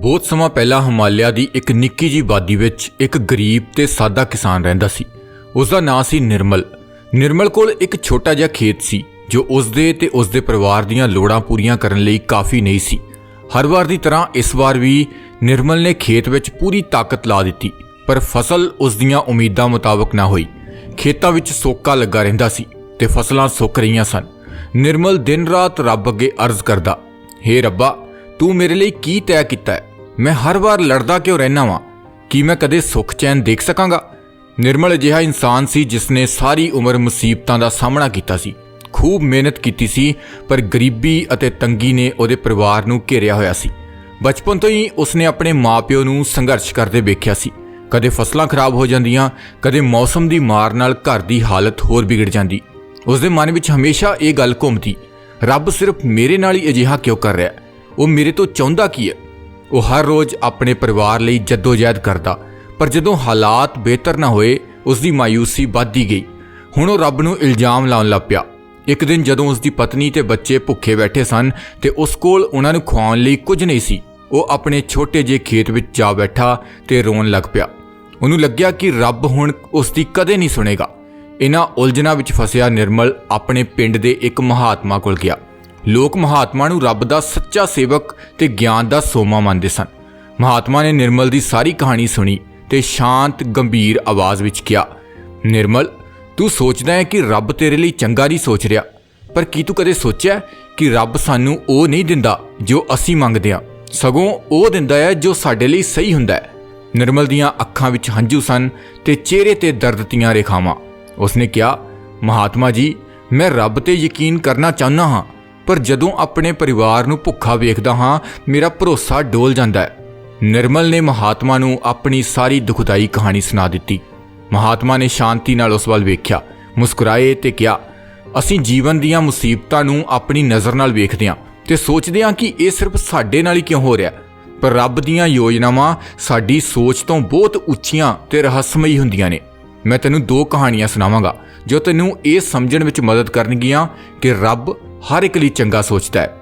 ਬਹੁਤ ਸਮਾਂ ਪਹਿਲਾਂ ਹਿਮਾਲਿਆ ਦੀ ਇੱਕ ਨਿੱਕੀ ਜਿਹੀ ਵਾਦੀ ਵਿੱਚ ਇੱਕ ਗਰੀਬ ਤੇ ਸਾਦਾ ਕਿਸਾਨ ਰਹਿੰਦਾ ਸੀ। ਉਸ ਦਾ ਨਾਂ ਸੀ ਨਿਰਮਲ। ਨਿਰਮਲ ਕੋਲ ਇੱਕ ਛੋਟਾ ਜਿਹਾ ਖੇਤ ਸੀ, ਜੋ ਉਸ ਦੇ ਤੇ ਉਸ ਦੇ ਪਰਿਵਾਰ ਦੀਆਂ ਲੋੜਾਂ ਪੂਰੀਆਂ ਕਰਨ ਲਈ ਕਾਫੀ ਨਹੀਂ ਸੀ। ਹਰ ਵਾਰ ਦੀ ਤਰ੍ਹਾਂ ਇਸ ਵਾਰ ਵੀ ਨਿਰਮਲ ਨੇ ਖੇਤ ਵਿੱਚ ਪੂਰੀ ਤਾਕਤ ਲਾ ਦਿੱਤੀ, ਪਰ ਫਸਲ ਉਸ ਦੀਆਂ ਉਮੀਦਾਂ ਮੁਤਾਬਕ ਨਾ ਹੋਈ। ਖੇਤਾਂ ਵਿੱਚ ਸੋਕਾ ਲੱਗਾ ਰਹਿੰਦਾ ਸੀ ਤੇ ਫਸਲਾਂ ਸੁੱਕ ਰਹੀਆਂ ਸਨ। ਨਿਰਮਲ ਦਿਨ ਰਾਤ ਰੱਬ ਅੱਗੇ ਅਰਜ਼ ਕਰਦਾ, ਹੇ ਰੱਬਾ, ਤੂੰ ਮੇਰੇ ਲਈ ਕੀ ਤੈਅ ਕੀਤਾ ਹੈ? ਮੈਂ ਹਰ ਵਾਰ ਲੜਦਾ ਕਿਉਂ ਰਹਿਣਾ ਵਾਂ? ਕੀ ਮੈਂ ਕਦੇ ਸੁੱਖ ਚੈਨ ਦੇਖ ਸਕਾਂਗਾ? ਨਿਰਮਲ ਅਜਿਹਾ ਇਨਸਾਨ ਸੀ ਜਿਸ ਨੇ ਸਾਰੀ ਉਮਰ ਮੁਸੀਬਤਾਂ ਦਾ ਸਾਹਮਣਾ ਕੀਤਾ ਸੀ। ਖੂਬ ਮਿਹਨਤ ਕੀਤੀ ਸੀ, ਪਰ ਗਰੀਬੀ ਅਤੇ ਤੰਗੀ ਨੇ ਉਹਦੇ ਪਰਿਵਾਰ ਨੂੰ ਘੇਰਿਆ ਹੋਇਆ ਸੀ। ਬਚਪਨ ਤੋਂ ਹੀ ਉਸਨੇ ਆਪਣੇ ਮਾਪਿਓ ਨੂੰ ਸੰਘਰਸ਼ ਕਰਦੇ ਵੇਖਿਆ ਸੀ। ਕਦੇ ਫਸਲਾਂ ਖਰਾਬ ਹੋ ਜਾਂਦੀਆਂ, ਕਦੇ ਮੌਸਮ ਦੀ ਮਾਰ ਨਾਲ ਘਰ ਦੀ ਹਾਲਤ ਹੋਰ ਵਿਗੜ ਜਾਂਦੀ। ਉਸਦੇ ਮਨ ਵਿੱਚ ਹਮੇਸ਼ਾ ਇਹ ਗੱਲ ਘੁੰਮਦੀ, ਰੱਬ ਸਿਰਫ ਮੇਰੇ ਨਾਲ ਹੀ ਅਜਿਹਾ ਕਿਉਂ ਕਰ ਰਿਹਾ? ਉਹ ਮੇਰੇ ਤੋਂ ਚਾਹੁੰਦਾ ਕੀ ਹੈ? ਉਹ ਹਰ ਰੋਜ਼ ਆਪਣੇ ਪਰਿਵਾਰ ਲਈ ਜਦੋਜਹਿਦ ਕਰਦਾ। ਪਰ ਜਦੋਂ ਹਾਲਾਤ ਬਿਹਤਰ ਨਾ ਹੋਏ ਉਸ ਦੀ ਮਾਇੂਸੀ ਵੱਧਦੀ ਗਈ। ਹੁਣ ਉਹ ਰੱਬ ਨੂੰ ਇਲਜ਼ਾਮ ਲਾਉਣ ਲੱਗ ਪਿਆ। ਇੱਕ ਦਿਨ ਜਦੋਂ ਉਸ ਦੀ ਪਤਨੀ ਤੇ ਬੱਚੇ ਭੁੱਖੇ ਬੈਠੇ ਸਨ ਤੇ ਉਸ ਕੋਲ ਉਹਨਾਂ ਨੂੰ ਖਵਾਉਣ ਲਈ ਕੁਝ ਨਹੀਂ ਸੀ, ਉਹ ਆਪਣੇ ਛੋਟੇ ਜਿਹੇ ਖੇਤ ਵਿੱਚ ਜਾ ਬੈਠਾ ਤੇ ਰੋਣ ਲੱਗ ਪਿਆ। ਉਹਨੂੰ ਲੱਗਿਆ ਕਿ ਰੱਬ ਹੁਣ ਉਸ ਦੀ ਕਦੇ ਨਹੀਂ ਸੁਣੇਗਾ। ਇਹਨਾਂ ਉਲਝਣਾ ਵਿੱਚ ਫਸਿਆ ਨਿਰਮਲ ਆਪਣੇ ਪਿੰਡ ਦੇ ਇੱਕ ਮਹਾਤਮਾ ਕੋਲ ਗਿਆ। ਲੋਕ ਮਹਾਤਮਾ ਨੂੰ ਰੱਬ ਦਾ ਸੱਚਾ ਸੇਵਕ ਤੇ ਗਿਆਨ ਦਾ ਸੋਮਾ ਮੰਨਦੇ ਸਨ। ਮਹਾਤਮਾ ਨੇ ਨਿਰਮਲ ਦੀ ਸਾਰੀ ਕਹਾਣੀ ਸੁਣੀ ਤੇ ਸ਼ਾਂਤ, ਗੰਭੀਰ ਆਵਾਜ਼ ਵਿੱਚ ਕਿਹਾ, ਨਿਰਮਲ, ਤੂੰ ਸੋਚਦਾ ਹੈ ਕਿ ਰੱਬ ਤੇਰੇ ਲਈ ਚੰਗਾ ਨਹੀਂ ਸੋਚ ਰਿਹਾ। ਪਰ ਕੀ ਤੂੰ ਕਦੇ ਸੋਚਿਆ ਕਿ ਰੱਬ ਸਾਨੂੰ ਉਹ ਨਹੀਂ ਦਿੰਦਾ ਜੋ ਅਸੀਂ ਮੰਗਦੇ ਹਾਂ? ਸਗੋਂ ਉਹ ਦਿੰਦਾ ਹੈ ਜੋ ਸਾਡੇ ਲਈ ਸਹੀ ਹੁੰਦਾ ਹੈ। ਨਿਰਮਲ ਦੀਆਂ ਅੱਖਾਂ ਵਿੱਚ ਹੰਝੂ ਸਨ ਤੇ ਚਿਹਰੇ ਤੇ ਦਰਦ ਦੀਆਂ ਰੇਖਾਵਾਂ। ਉਸਨੇ ਕਿਹਾ, ਮਹਾਤਮਾ ਜੀ, ਮੈਂ ਰੱਬ ਤੇ ਯਕੀਨ ਕਰਨਾ ਚਾਹੁੰਦਾ ਹਾਂ। ਪਰ ਜਦੋਂ ਆਪਣੇ ਪਰਿਵਾਰ ਨੂੰ ਭੁੱਖਾ ਵੇਖਦਾ ਹਾਂ, ਮੇਰਾ ਭਰੋਸਾ ਡੋਲ ਜਾਂਦਾ ਹੈ। ਨਿਰਮਲ ਨੇ ਮਹਾਤਮਾ ਨੂੰ ਆਪਣੀ ਸਾਰੀ ਦੁਖਦਾਈ ਕਹਾਣੀ ਸੁਣਾ ਦਿੱਤੀ। ਮਹਾਤਮਾ ਨੇ ਸ਼ਾਂਤੀ ਨਾਲ ਉਸ ਵੱਲ ਵੇਖਿਆ। ਮੁਸਕਰਾਏ ਤੇ ਕਿਹਾ, ਅਸੀਂ ਜੀਵਨ ਦੀਆਂ ਮੁਸੀਬਤਾਂ ਨੂੰ ਆਪਣੀ ਨਜ਼ਰ ਨਾਲ ਵੇਖਦੇ ਹਾਂ ਤੇ ਸੋਚਦੇ ਹਾਂ ਕਿ ਇਹ ਸਿਰਫ ਸਾਡੇ ਨਾਲ ਹੀ ਕਿਉਂ ਹੋ ਰਿਹਾ ਪਰ ਰੱਬ ਦੀਆਂ ਯੋਜਨਾਵਾਂ ਸਾਡੀ ਸੋਚ ਤੋਂ ਬਹੁਤ ਉੱਚੀਆਂ ਤੇ ਰਹੱਸਮਈ ਹੁੰਦੀਆਂ ਨੇ। ਮੈਂ ਤੈਨੂੰ ਦੋ ਕਹਾਣੀਆਂ ਸੁਣਾਵਾਂਗਾ ਜੋ ਤੈਨੂੰ ਇਹ ਸਮਝਣ ਵਿੱਚ ਮਦਦ ਕਰਨਗੀਆਂ ਕਿ ਰੱਬ ਹਰ ਇੱਕ ਲਈ ਚੰਗਾ ਸੋਚਦਾ ਹੈ।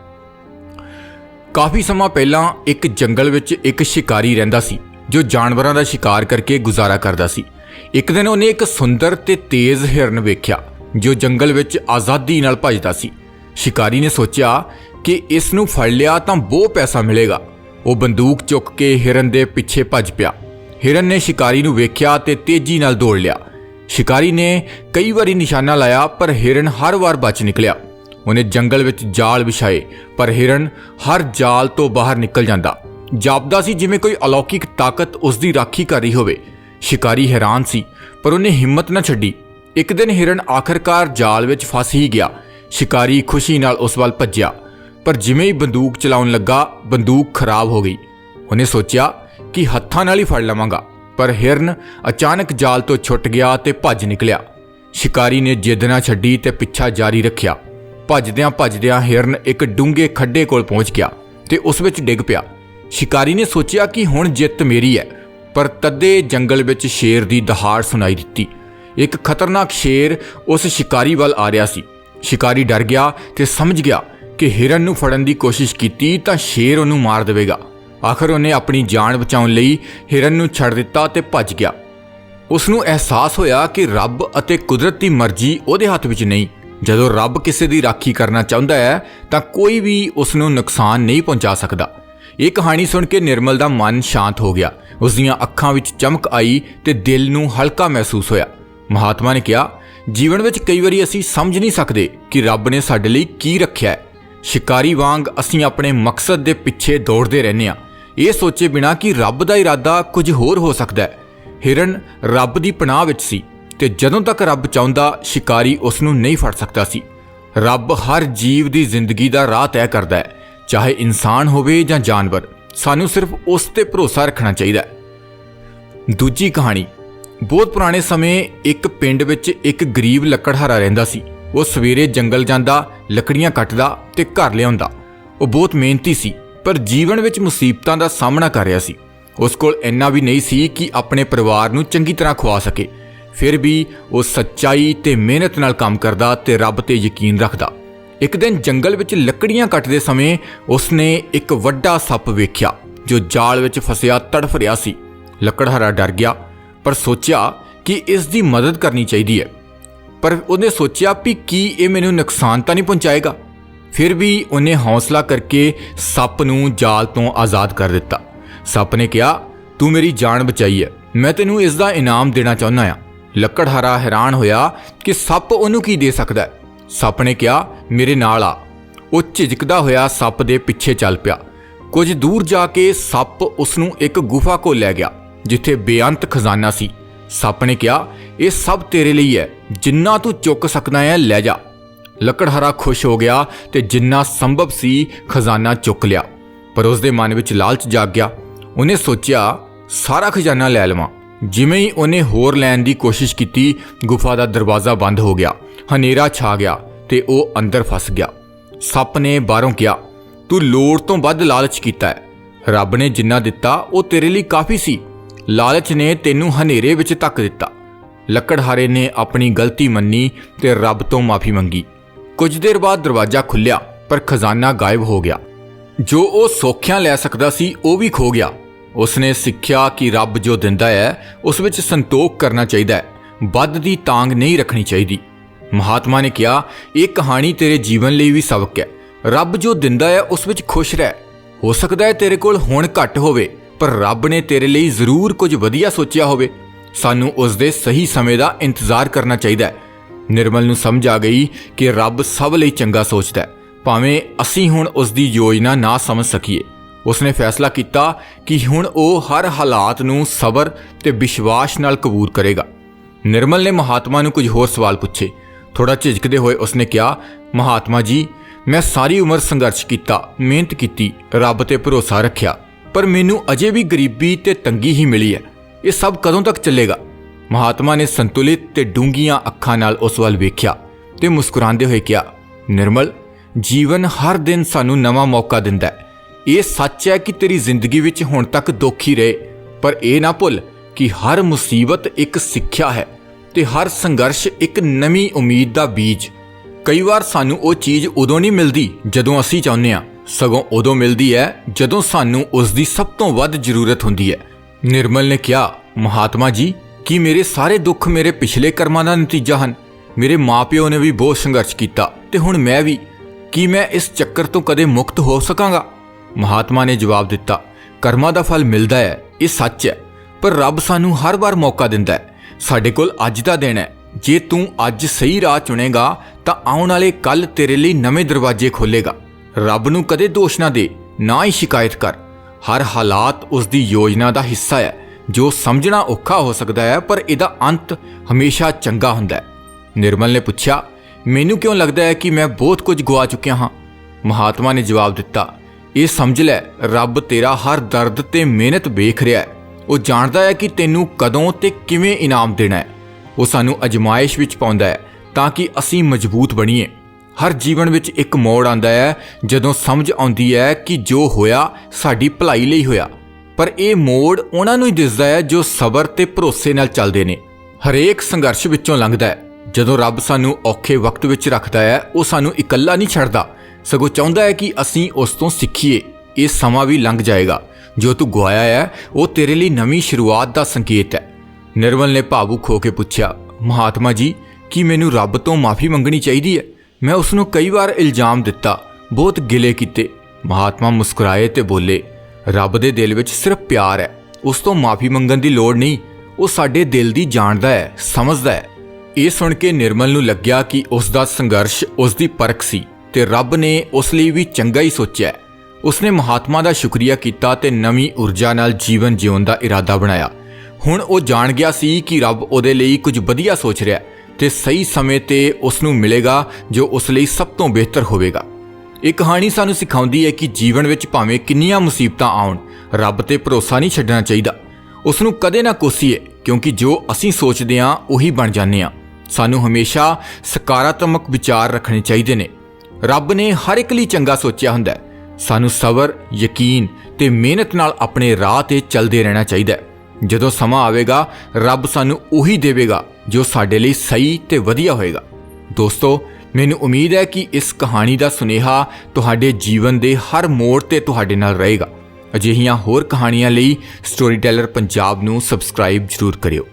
ਕਾਫੀ ਸਮਾਂ ਪਹਿਲਾਂ ਇੱਕ ਜੰਗਲ ਵਿੱਚ ਇੱਕ ਸ਼ਿਕਾਰੀ ਰਹਿੰਦਾ ਸੀ, ਜੋ ਜਾਨਵਰਾਂ ਦਾ ਸ਼ਿਕਾਰ ਕਰਕੇ ਗੁਜ਼ਾਰਾ ਕਰਦਾ ਸੀ। ਇੱਕ ਦਿਨ ਉਹਨੇ ਇੱਕ ਸੁੰਦਰ ਤੇ ਤੇਜ਼ ਹਿਰਨ ਵੇਖਿਆ, ਜੋ ਜੰਗਲ ਵਿੱਚ ਆਜ਼ਾਦੀ ਨਾਲ ਭੱਜਦਾ ਸੀ। ਸ਼ਿਕਾਰੀ ਨੇ ਸੋਚਿਆ ਕਿ ਇਸ ਨੂੰ ਫੜ ਲਿਆ ਤਾਂ ਬਹੁਤ ਪੈਸਾ ਮਿਲੇਗਾ। ਉਹ ਬੰਦੂਕ ਚੁੱਕ ਕੇ ਹਿਰਨ ਦੇ ਪਿੱਛੇ ਭੱਜ ਪਿਆ। ਹਿਰਨ ਨੇ ਸ਼ਿਕਾਰੀ ਨੂੰ ਵੇਖਿਆ ਤੇ ਤੇਜ਼ੀ ਨਾਲ ਦੌੜ ਲਿਆ। ਸ਼ਿਕਾਰੀ ਨੇ ਕਈ ਵਾਰੀ ਨਿਸ਼ਾਨਾ ਲਾਇਆ, ਪਰ ਹਿਰਨ ਹਰ ਵਾਰ ਬਚ ਨਿਕਲਿਆ। ਉਹਨੇ ਜੰਗਲ ਵਿੱਚ ਜਾਲ ਵਿਛਾਏ, ਪਰ ਹਿਰਨ ਹਰ ਜਾਲ ਤੋਂ ਬਾਹਰ ਨਿਕਲ ਜਾਂਦਾ। ਜਾਪਦਾ ਸੀ ਜਿਵੇਂ ਕੋਈ ਅਲੌਕਿਕ ਤਾਕਤ ਉਸ ਦੀ ਰਾਖੀ ਕਰ ਰਹੀ ਹੋਵੇ। ਸ਼ਿਕਾਰੀ ਹੈਰਾਨ ਸੀ, ਪਰ ਉਹਨੇ ਹਿੰਮਤ ਨਾ ਛੱਡੀ। ਇੱਕ ਦਿਨ ਹਿਰਨ ਆਖਰਕਾਰ ਜਾਲ ਵਿੱਚ ਫਸ ਹੀ ਗਿਆ। ਸ਼ਿਕਾਰੀ ਖੁਸ਼ੀ ਨਾਲ ਉਸ ਵੱਲ ਭੱਜਿਆ, ਪਰ ਜਿਵੇਂ ਹੀ ਬੰਦੂਕ ਚਲਾਉਣ ਲੱਗਾ, ਬੰਦੂਕ ਖਰਾਬ ਹੋ ਗਈ। ਉਹਨੇ ਸੋਚਿਆ ਕਿ ਹੱਥਾਂ ਨਾਲ ਹੀ ਫੜ ਲਵਾਂਗਾ, ਪਰ ਹਿਰਨ ਅਚਾਨਕ ਜਾਲ ਤੋਂ ਛੁੱਟ ਗਿਆ ਤੇ ਭੱਜ ਨਿਕਲਿਆ। ਸ਼ਿਕਾਰੀ ਨੇ ਜਿੱਦ ਨਾ ਛੱਡੀ ਤੇ ਪਿੱਛਾ ਜਾਰੀ ਰੱਖਿਆ। ਭੱਜਦਿਆਂ ਭੱਜਦਿਆਂ ਹਿਰਨ ਇੱਕ ਡੂੰਘੇ ਖੱਡੇ ਕੋਲ ਪਹੁੰਚ ਗਿਆ ਤੇ ਉਸ ਵਿੱਚ ਡਿੱਗ ਪਿਆ। ਸ਼ਿਕਾਰੀ ਨੇ ਸੋਚਿਆ ਕਿ ਹੁਣ ਜਿੱਤ ਮੇਰੀ ਹੈ, ਪਰ ਤੱਦੇ ਜੰਗਲ ਵਿੱਚ ਸ਼ੇਰ ਦੀ ਦਹਾੜ ਸੁਣਾਈ ਦਿੱਤੀ। ਇੱਕ ਖਤਰਨਾਕ ਸ਼ੇਰ ਉਸ ਸ਼ਿਕਾਰੀ ਵੱਲ ਆ ਰਿਹਾ ਸੀ। ਸ਼ਿਕਾਰੀ ਡਰ ਗਿਆ ਤੇ ਸਮਝ ਗਿਆ ਕਿ ਹਿਰਨ ਨੂੰ ਫੜਨ ਦੀ ਕੋਸ਼ਿਸ਼ ਕੀਤੀ ਤਾਂ ਸ਼ੇਰ ਉਹਨੂੰ ਮਾਰ ਦੇਵੇਗਾ। ਆਖਰ ਉਹਨੇ ਆਪਣੀ ਜਾਨ ਬਚਾਉਣ ਲਈ ਹਿਰਨ ਨੂੰ ਛੱਡ ਦਿੱਤਾ ਤੇ ਭੱਜ ਗਿਆ। ਉਸ ਨੂੰ ਅਹਿਸਾਸ ਹੋਇਆ ਕਿ ਰੱਬ ਅਤੇ ਕੁਦਰਤ ਦੀ ਮਰਜ਼ੀ ਉਹਦੇ ਹੱਥ ਵਿੱਚ ਨਹੀਂ। ਜਦੋਂ ਰੱਬ ਕਿਸੇ ਦੀ ਰਾਖੀ ਕਰਨਾ ਚਾਹੁੰਦਾ ਹੈ, ਤਾਂ ਕੋਈ ਵੀ ਉਸ ਨੂੰ ਨੁਕਸਾਨ ਨਹੀਂ ਪਹੁੰਚਾ ਸਕਦਾ। ਇਹ ਕਹਾਣੀ ਸੁਣ ਕੇ ਨਿਰਮਲ ਦਾ ਮਨ ਸ਼ਾਂਤ ਹੋ ਗਿਆ। ਉਸ ਦੀਆਂ ਅੱਖਾਂ ਵਿੱਚ ਚਮਕ ਆਈ ਤੇ ਦਿਲ ਨੂੰ ਹਲਕਾ ਮਹਿਸੂਸ ਹੋਇਆ। ਮਹਾਤਮਾ ਨੇ ਕਿਹਾ, ਜੀਵਨ ਵਿੱਚ ਕਈ ਵਾਰੀ ਅਸੀਂ ਸਮਝ ਨਹੀਂ ਸਕਦੇ ਕਿ ਰੱਬ ਨੇ ਸਾਡੇ ਲਈ ਕੀ ਰੱਖਿਆ ਹੈ। ਸ਼ਿਕਾਰੀ ਵਾਂਗ ਅਸੀਂ ਆਪਣੇ ਮਕਸਦ ਦੇ ਪਿੱਛੇ ਦੌੜਦੇ ਰਹਿੰਦੇ ਹਾਂ। ਇਹ ਸੋਚੇ ਬਿਨਾ ਕਿ ਰੱਬ ਦਾ ਇਰਾਦਾ ਕੁਝ ਹੋਰ ਹੋ ਸਕਦਾ ਹੈ। ਹਿਰਨ ਰੱਬ ਦੀ ਪਨਾਹ ਵਿੱਚ ਸੀ। ਤੇ ਜਦੋਂ ਤੱਕ ਰੱਬ ਚਾਹੁੰਦਾ, ਸ਼ਿਕਾਰੀ ਉਸ ਨੂੰ ਨਹੀਂ ਫੜ ਸਕਦਾ ਸੀ। ਰੱਬ ਹਰ ਜੀਵ ਦੀ ਜ਼ਿੰਦਗੀ ਦਾ ਰਾਹ ਤੈਅ ਕਰਦਾ ਹੈ, ਚਾਹੇ ਇਨਸਾਨ ਹੋਵੇ ਜਾਂ ਜਾਨਵਰ। ਸਾਨੂੰ ਸਿਰਫ ਉਸ ਤੇ ਭਰੋਸਾ ਰੱਖਣਾ ਚਾਹੀਦਾ ਹੈ। ਦੂਜੀ ਕਹਾਣੀ, ਬਹੁਤ ਪੁਰਾਣੇ ਸਮੇਂ ਇੱਕ ਪਿੰਡ ਵਿੱਚ ਇੱਕ ਗਰੀਬ ਲੱਕੜਹਾਰਾ ਰਹਿੰਦਾ ਸੀ। ਉਹ ਸਵੇਰੇ ਜੰਗਲ ਜਾਂਦਾ, ਲੱਕੜੀਆਂ ਕੱਟਦਾ ਤੇ ਘਰ ਲਿਆਉਂਦਾ। ਉਹ ਬਹੁਤ ਮਿਹਨਤੀ ਸੀ, ਪਰ ਜੀਵਨ ਵਿੱਚ ਮੁਸੀਬਤਾਂ ਦਾ ਸਾਹਮਣਾ ਕਰ ਰਿਹਾ ਸੀ। ਉਸ ਕੋਲ ਇੰਨਾ ਵੀ ਨਹੀਂ ਸੀ ਕਿ ਆਪਣੇ ਪਰਿਵਾਰ ਨੂੰ ਚੰਗੀ ਤਰ੍ਹਾਂ ਖਵਾ ਸਕੇ। ਫਿਰ ਵੀ ਉਹ ਸੱਚਾਈ ਤੇ ਮਿਹਨਤ ਨਾਲ ਕੰਮ ਕਰਦਾ ਤੇ ਰੱਬ ਤੇ ਯਕੀਨ ਰੱਖਦਾ। ਇੱਕ ਦਿਨ ਜੰਗਲ ਵਿੱਚ ਲੱਕੜੀਆਂ ਕੱਟਦੇ ਸਮੇਂ ਉਸਨੇ ਇੱਕ ਵੱਡਾ ਸੱਪ ਵੇਖਿਆ, ਜੋ ਜਾਲ ਵਿੱਚ ਫਸਿਆ ਤੜਫ ਰਿਹਾ ਸੀ। ਲੱਕੜਹਾਰਾ ਡਰ ਗਿਆ, ਪਰ ਸੋਚਿਆ ਕਿ ਇਸ ਦੀ ਮਦਦ ਕਰਨੀ ਚਾਹੀਦੀ ਹੈ। ਪਰ ਉਹਨੇ ਸੋਚਿਆ ਵੀ ਕੀ ਇਹ ਮੈਨੂੰ ਨੁਕਸਾਨ ਤਾਂ ਨਹੀਂ ਪਹੁੰਚਾਏਗਾ। ਫਿਰ ਵੀ ਉਹਨੇ ਹੌਸਲਾ ਕਰਕੇ ਸੱਪ ਨੂੰ ਜਾਲ ਤੋਂ ਆਜ਼ਾਦ ਕਰ ਦਿੱਤਾ। ਸੱਪ ਨੇ ਕਿਹਾ, ਤੂੰ ਮੇਰੀ ਜਾਨ ਬਚਾਈ ਹੈ। ਮੈਂ ਤੈਨੂੰ ਇਸ ਦਾ ਇਨਾਮ ਦੇਣਾ ਚਾਹੁੰਦਾ ਹਾਂ। ਲੱਕੜਹਾਰਾ ਹੈਰਾਨ ਹੋਇਆ ਕਿ ਸੱਪ ਉਹਨੂੰ ਕੀ ਦੇ ਸਕਦਾ ਹੈ? ਸੱਪ ਨੇ ਕਿਹਾ, ਮੇਰੇ ਨਾਲ ਆ। ਉਹ ਝਿਜਕਦਾ ਹੋਇਆ ਸੱਪ ਦੇ ਪਿੱਛੇ ਚੱਲ ਪਿਆ। ਕੁਝ ਦੂਰ ਜਾ ਕੇ ਸੱਪ ਉਸ ਨੂੰ ਇੱਕ ਗੁਫਾ ਕੋਲ ਲੈ ਗਿਆ, ਜਿੱਥੇ ਬੇਅੰਤ ਖਜ਼ਾਨਾ ਸੀ। ਸੱਪ ਨੇ ਕਿਹਾ, ਇਹ ਸਭ ਤੇਰੇ ਲਈ ਹੈ। ਜਿੰਨਾ ਤੂੰ ਚੁੱਕ ਸਕਦਾ ਹੈ, ਲੈ ਜਾ। ਲੱਕੜਹਾਰਾ ਖੁਸ਼ ਹੋ ਗਿਆ ਤੇ ਜਿੰਨਾ ਸੰਭਵ ਸੀ, ਖਜ਼ਾਨਾ ਚੁੱਕ ਲਿਆ। ਪਰ ਉਸ ਦੇ ਮਨ ਵਿੱਚ ਲਾਲਚ ਜਾਗ ਗਿਆ। ਉਹਨੇ ਸੋਚਿਆ, ਸਾਰਾ ਖਜ਼ਾਨਾ ਲੈ ਲਵਾਂ। ਜਿਵੇਂ ਹੀ ਉਹਨੇ ਹੋਰ ਲੈਣ ਦੀ ਕੋਸ਼ਿਸ਼ ਕੀਤੀ, ਗੁਫਾ ਦਾ ਦਰਵਾਜ਼ਾ ਬੰਦ ਹੋ ਗਿਆ। ਹਨੇਰਾ ਛਾ ਗਿਆ ਤੇ ਉਹ ਅੰਦਰ ਫਸ ਗਿਆ। ਸੱਪ ਨੇ ਬਾਹਰੋਂ ਕਿਹਾ, ਤੂੰ ਲੋੜ ਤੋਂ ਵੱਧ ਲਾਲਚ ਕੀਤਾ ਹੈ। ਰੱਬ ਨੇ ਜਿੰਨਾ ਦਿੱਤਾ, ਉਹ ਤੇਰੇ ਲਈ ਕਾਫੀ ਸੀ। ਲਾਲਚ ਨੇ ਤੈਨੂੰ ਹਨੇਰੇ ਵਿੱਚ ਧੱਕ ਦਿੱਤਾ। ਲੱਕੜਹਾਰੇ ਨੇ ਆਪਣੀ ਗਲਤੀ ਮੰਨੀ ਤੇ ਰੱਬ ਤੋਂ ਮਾਫੀ ਮੰਗੀ। ਕੁਝ ਦੇਰ ਬਾਅਦ ਦਰਵਾਜ਼ਾ ਖੁੱਲਿਆ ਪਰ ਖਜ਼ਾਨਾ ਗਾਇਬ ਹੋ ਗਿਆ। ਜੋ ਉਹ ਸੌਖਿਆਂ ਲੈ ਸਕਦਾ ਸੀ, ਉਹ ਵੀ ਖੋ ਗਿਆ। ਉਸਨੇ ਸਿੱਖਿਆ ਕਿ ਰੱਬ ਜੋ ਦਿੰਦਾ ਹੈ, ਉਸ ਵਿੱਚ ਸੰਤੋਖ ਕਰਨਾ ਚਾਹੀਦਾ ਹੈ। ਵੱਧ ਦੀ ਤਾਂਗ ਨਹੀਂ ਰੱਖਣੀ ਚਾਹੀਦੀ। ਮਹਾਤਮਾ ਨੇ ਕਿਹਾ, ਇਹ ਕਹਾਣੀ ਤੇਰੇ ਜੀਵਨ ਲਈ ਵੀ ਸਬਕ ਹੈ। ਰੱਬ ਜੋ ਦਿੰਦਾ ਹੈ, ਉਸ ਵਿੱਚ ਖੁਸ਼ ਰਹਿ। ਹੋ ਸਕਦਾ ਹੈ ਤੇਰੇ ਕੋਲ ਹੁਣ ਘੱਟ ਹੋਵੇ, ਪਰ ਰੱਬ ਨੇ ਤੇਰੇ ਲਈ ਜ਼ਰੂਰ ਕੁਝ ਵਧੀਆ ਸੋਚਿਆ ਹੋਵੇ। ਸਾਨੂੰ ਉਸ ਦੇ ਸਹੀ ਸਮੇਂ ਦਾ ਇੰਤਜ਼ਾਰ ਕਰਨਾ ਚਾਹੀਦਾ ਹੈ। ਨਿਰਮਲ ਨੂੰ ਸਮਝ ਆ ਗਈ ਕਿ ਰੱਬ ਸਭ ਲਈ ਚੰਗਾ ਸੋਚਦਾ ਹੈ। ਭਾਵੇਂ ਅਸੀਂ ਹੁਣ ਉਸ ਦੀ ਯੋਜਨਾ ਨਾ ਸਮਝ ਸਕੀਏ। ਉਸਨੇ ਫੈਸਲਾ ਕੀਤਾ ਕਿ ਹੁਣ ਉਹ ਹਰ ਹਾਲਾਤ ਨੂੰ ਸਬਰ ਤੇ ਵਿਸ਼ਵਾਸ ਨਾਲ ਕਬੂਲ ਕਰੇਗਾ। ਨਿਰਮਲ ਨੇ ਮਹਾਤਮਾ ਨੂੰ ਕੁਝ ਹੋਰ ਸਵਾਲ ਪੁੱਛੇ। ਥੋੜਾ ਝਿਜਕਦੇ ਹੋਏ ਉਸਨੇ ਕਿਹਾ, ਮਹਾਤਮਾ ਜੀ, ਮੈਂ ਸਾਰੀ ਉਮਰ ਸੰਘਰਸ਼ ਕੀਤਾ, ਮਿਹਨਤ ਕੀਤੀ, ਰੱਬ ਤੇ ਭਰੋਸਾ ਰੱਖਿਆ, ਪਰ ਮੈਨੂੰ ਅਜੇ ਵੀ ਗਰੀਬੀ ਤੇ ਤੰਗੀ ਹੀ ਮਿਲੀ ਹੈ। ਇਹ ਸਭ ਕਦੋਂ ਤੱਕ ਚੱਲੇਗਾ? ਮਹਾਤਮਾ ਨੇ ਸੰਤੁਲਿਤ ਤੇ ਡੂੰਘੀਆਂ ਅੱਖਾਂ ਨਾਲ ਉਸ ਵੱਲ ਵੇਖਿਆ ਤੇ ਮੁਸਕਰਾਉਂਦੇ ਹੋਏ ਕਿਹਾ, ਨਿਰਮਲ, ਜੀਵਨ ਹਰ ਦਿਨ ਸਾਨੂੰ ਨਵਾਂ ਮੌਕਾ ਦਿੰਦਾ ਹੈ। ਇਹ ਸੱਚ ਹੈ ਕਿ ਤੇਰੀ ਜ਼ਿੰਦਗੀ ਵਿੱਚ ਹੁਣ ਤੱਕ ਦੁੱਖ ਹੀ ਰਹੇ, ਪਰ ਇਹ ਨਾ ਭੁੱਲ ਕਿ ਹਰ ਮੁਸੀਬਤ ਇੱਕ ਸਿੱਖਿਆ ਹੈ ਤੇ ਹਰ ਸੰਘਰਸ਼ ਇੱਕ ਨਵੀਂ ਉਮੀਦ ਦਾ ਬੀਜ। ਕਈ ਵਾਰ ਸਾਨੂੰ ਉਹ ਚੀਜ਼ ਉਦੋਂ ਨਹੀਂ ਮਿਲਦੀ ਜਦੋਂ ਅਸੀਂ ਚਾਹੁੰਦੇ ਹਾਂ। ਸਗੋਂ ਉਦੋਂ ਮਿਲਦੀ ਹੈ ਜਦੋਂ ਸਾਨੂੰ ਉਸ ਦੀ ਸਭ ਤੋਂ ਵੱਧ ਜ਼ਰੂਰਤ ਹੁੰਦੀ ਹੈ। ਨਿਰਮਲ ਨੇ ਕਿਹਾ, ਮਹਾਤਮਾ ਜੀ, ਕੀ ਮੇਰੇ ਸਾਰੇ ਦੁੱਖ ਮੇਰੇ ਪਿਛਲੇ ਕਰਮਾਂ ਦਾ ਨਤੀਜਾ ਹਨ? ਮੇਰੇ ਮਾਪਿਓ ਨੇ ਵੀ ਬਹੁਤ ਸੰਘਰਸ਼ ਕੀਤਾ ਤੇ ਹੁਣ ਮੈਂ ਵੀ। ਕੀ ਮੈਂ ਇਸ ਚੱਕਰ ਤੋਂ ਕਦੇ ਮੁਕਤ ਹੋ ਸਕਾਂਗਾ? ਮਹਾਤਮਾ ਨੇ ਜਵਾਬ ਦਿੱਤਾ, ਕਰਮਾਂ ਦਾ ਫਲ ਮਿਲਦਾ ਹੈ, ਇਹ ਸੱਚ ਹੈ, ਪਰ ਰੱਬ ਸਾਨੂੰ ਹਰ ਵਾਰ ਮੌਕਾ ਦਿੰਦਾ ਹੈ। ਸਾਡੇ ਕੋਲ ਅੱਜ ਦਾ ਦਿਨ ਹੈ, ਜੇ ਤੂੰ ਅੱਜ ਸਹੀ ਰਾਹ ਚੁਣੇਗਾ, ਤਾਂ ਆਉਣ ਵਾਲੇ ਕੱਲ ਤੇਰੇ ਲਈ ਨਵੇਂ ਦਰਵਾਜ਼ੇ ਖੋਲੇਗਾ ਰੱਬ ਨੂੰ ਕਦੇ ਦੋਸ਼ ਨਾ ਦੇ, ਨਾ ਹੀ ਸ਼ਿਕਾਇਤ ਕਰ। ਹਰ ਹਾਲਾਤ ਉਸ ਦੀ ਯੋਜਨਾ ਦਾ ਹਿੱਸਾ ਹੈ, ਜੋ ਸਮਝਣਾ ਔਖਾ ਹੋ ਸਕਦਾ ਹੈ, ਪਰ ਇਹਦਾ ਅੰਤ ਹਮੇਸ਼ਾ ਚੰਗਾ ਹੁੰਦਾ ਹੈ। ਨਿਰਮਲ ਨੇ ਪੁੱਛਿਆ, ਮੈਨੂੰ ਕਿਉਂ ਲੱਗਦਾ ਹੈ ਕਿ ਮੈਂ ਬਹੁਤ ਕੁਝ ਗਵਾ ਚੁੱਕਿਆ ਹਾਂ? ਮਹਾਤਮਾ ਨੇ ਜਵਾਬ ਦਿੱਤਾ ਇਹ ਸਮਝ ਲੈ, ਰੱਬ ਤੇਰਾ ਹਰ ਦਰਦ ਤੇ ਮਿਹਨਤ ਵੇਖ ਰਿਹਾ ਹੈ। ਉਹ ਜਾਣਦਾ ਹੈ ਕਿ ਤੈਨੂੰ ਕਦੋਂ ਤੇ ਕਿਵੇਂ ਇਨਾਮ ਦੇਣਾ ਹੈ। ਉਹ ਸਾਨੂੰ ਅਜਮਾਇਸ਼ ਵਿੱਚ ਪਾਉਂਦਾ ਹੈ ਤਾਂ ਕਿ ਅਸੀਂ ਮਜ਼ਬੂਤ ਬਣੀਏ। ਹਰ ਜੀਵਨ ਵਿੱਚ ਇੱਕ ਮੋੜ ਆਉਂਦਾ ਹੈ, ਜਦੋਂ ਸਮਝ ਆਉਂਦੀ ਹੈ ਕਿ ਜੋ ਹੋਇਆ, ਸਾਡੀ ਭਲਾਈ ਲਈ ਹੋਇਆ। ਪਰ ਇਹ ਮੋੜ ਉਹਨਾਂ ਨੂੰ ਹੀ ਦਿਸਦਾ ਹੈ ਜੋ ਸਬਰ ਤੇ ਭਰੋਸੇ ਨਾਲ ਚੱਲਦੇ ਨੇ। ਹਰੇਕ ਸੰਘਰਸ਼ ਵਿੱਚੋਂ ਲੰਘਦਾ ਹੈ। ਜਦੋਂ ਰੱਬ ਸਾਨੂੰ ਔਖੇ ਵਕਤ ਵਿੱਚ ਰੱਖਦਾ ਹੈ, ਉਹ ਸਾਨੂੰ ਇਕੱਲਾ ਨਹੀਂ ਛੱਡਦਾ। ਸਗੋਂ ਚਾਹੁੰਦਾ ਹੈ ਕਿ ਅਸੀਂ ਉਸ ਤੋਂ ਸਿੱਖੀਏ, ਇਹ ਸਮਾਂ ਵੀ ਲੰਘ ਜਾਏਗਾ। ਜੋ ਤੂੰ ਗਵਾਇਆ ਹੈ, ਉਹ ਤੇਰੇ ਲਈ ਨਵੀਂ ਸ਼ੁਰੂਆਤ ਦਾ ਸੰਕੇਤ ਹੈ। ਨਿਰਮਲ ਨੇ ਭਾਵੁਕ ਹੋ ਕੇ ਪੁੱਛਿਆ, ਮਹਾਤਮਾ ਜੀ, ਕੀ ਮੈਨੂੰ ਰੱਬ ਤੋਂ ਮਾਫੀ ਮੰਗਣੀ ਚਾਹੀਦੀ ਹੈ? ਮੈਂ ਉਸ ਨੂੰ ਕਈ ਵਾਰ ਇਲਜ਼ਾਮ ਦਿੱਤਾ, ਬਹੁਤ ਗਿਲੇ ਕੀਤੇ। ਮਹਾਤਮਾ ਮੁਸਕਰਾਏ ਤੇ ਬੋਲੇ, ਰੱਬ ਦੇ ਦਿਲ ਵਿੱਚ ਸਿਰਫ ਪਿਆਰ ਹੈ, ਉਸ ਤੋਂ ਮਾਫੀ ਮੰਗਣ ਦੀ ਲੋੜ ਨਹੀਂ। ਉਹ ਸਾਡੇ ਦਿਲ ਦੀ ਜਾਣਦਾ ਹੈ, ਸਮਝਦਾ ਹੈ। ਇਹ ਸੁਣ ਕੇ ਨਿਰਮਲ ਨੂੰ ਲੱਗਿਆ ਕਿ ਉਸ ਦਾ ਸੰਘਰਸ਼ ਉਸ ਦੀ ਪਰਖ ਸੀ। ਤੇ ਰੱਬ ਨੇ ਉਸ ਲਈ ਵੀ ਚੰਗਾ ਹੀ ਸੋਚਿਆ। ਉਸਨੇ ਮਹਾਤਮਾ ਦਾ ਸ਼ੁਕਰੀਆ ਕੀਤਾ ਤੇ ਨਵੀਂ ਊਰਜਾ ਨਾਲ ਜੀਵਨ ਜਿਉਣ ਦਾ ਇਰਾਦਾ ਬਣਾਇਆ। ਹੁਣ ਉਹ ਜਾਣ ਗਿਆ ਸੀ ਕਿ ਰੱਬ ਉਹਦੇ ਲਈ ਕੁਝ ਵਧੀਆ ਸੋਚ ਰਿਹਾ ਹੈ ਤੇ ਸਹੀ ਸਮੇਂ ਤੇ ਉਸ ਨੂੰ ਮਿਲੇਗਾ ਜੋ ਉਸ ਲਈ ਸਭ ਤੋਂ ਬਿਹਤਰ ਹੋਵੇਗਾ। ਇਹ ਕਹਾਣੀ ਸਾਨੂੰ ਸਿਖਾਉਂਦੀ ਹੈ ਕਿ ਜੀਵਨ ਵਿੱਚ ਭਾਵੇਂ ਕਿੰਨੀਆਂ ਮੁਸੀਬਤਾਂ ਆਉਣ, ਰੱਬ ਤੇ ਭਰੋਸਾ ਨਹੀਂ ਛੱਡਣਾ ਚਾਹੀਦਾ। ਉਸ ਨੂੰ ਕਦੇ ਨਾ ਕੋਸੀਏ, ਕਿਉਂਕਿ ਜੋ ਅਸੀਂ ਸੋਚਦੇ ਹਾਂ, ਉਹੀ ਬਣ ਜਾਂਦੇ ਹਾਂ। ਸਾਨੂੰ ਹਮੇਸ਼ਾ ਸਕਾਰਾਤਮਕ ਵਿਚਾਰ ਰੱਖਣੇ ਚਾਹੀਦੇ ਨੇ। ਰੱਬ ਨੇ ਹਰ ਇੱਕ ਲਈ ਚੰਗਾ ਸੋਚਿਆ ਹੁੰਦਾ ਹੈ। ਸਾਨੂੰ ਸਬਰ, ਯਕੀਨ ਤੇ ਮਿਹਨਤ ਨਾਲ ਆਪਣੇ ਰਾਹ ਤੇ ਚੱਲਦੇ ਰਹਿਣਾ ਚਾਹੀਦਾ ਹੈ। ਜਦੋਂ ਸਮਾਂ ਆਵੇਗਾ, ਰੱਬ ਸਾਨੂੰ ਉਹੀ ਦੇਵੇਗਾ ਜੋ ਸਾਡੇ ਲਈ ਸਹੀ ਤੇ ਵਧੀਆ ਹੋਏਗਾ। ਦੋਸਤੋ, ਮੈਨੂੰ ਉਮੀਦ ਹੈ ਕਿ ਇਸ ਕਹਾਣੀ ਦਾ ਸੁਨੇਹਾ ਤੁਹਾਡੇ ਜੀਵਨ ਦੇ ਹਰ ਮੋੜ ਤੇ ਤੁਹਾਡੇ ਨਾਲ ਰਹੇਗਾ। ਅਜਿਹੀਆਂ ਹੋਰ ਕਹਾਣੀਆਂ ਲਈ ਸਟੋਰੀ ਟੈਲਰ ਪੰਜਾਬ ਨੂੰ ਸਬਸਕ੍ਰਾਈਬ ਜ਼ਰੂਰ ਕਰਿਓ।